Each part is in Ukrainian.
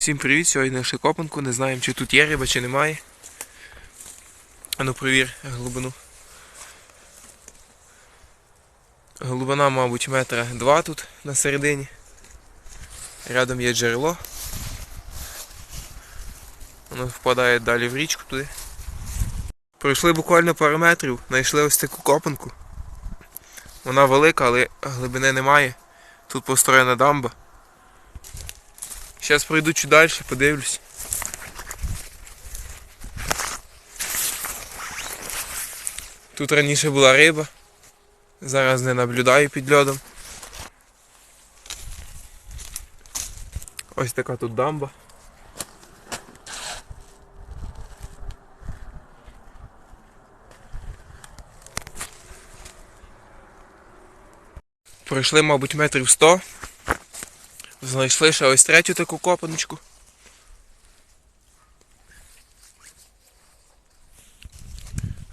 Всім привіт! Сьогодні знайшли копанку, не знаємо чи тут є риба, чи немає. Ану провір глибину. Глибина, мабуть, метра два тут на середині. Рядом є джерело. Воно впадає далі в річку туди. Пройшли буквально пару метрів, знайшли ось таку копанку. Вона велика, але глибини немає. Тут построєна дамба. Зараз пройду чуть далі, подивлюсь. Тут раніше була риба. Зараз не наблюдаю під льодом. Ось така тут дамба. Пройшли, мабуть, метрів 100. Знайшли ще ось третю таку копаночку.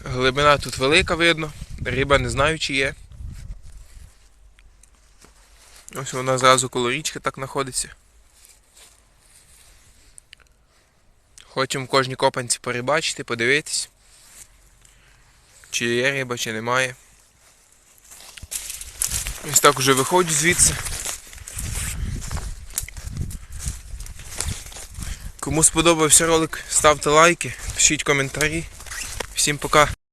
Глибина тут велика видно, риба не знаю чи є. Ось вона зразу коло річки так знаходиться. Хочемо кожній копанці порибачити, подивитись, чи є риба, чи немає. Ось так уже виходжу звідси. Кому сподобався ролик, ставте лайки, пишіть коментарі. Всім пока!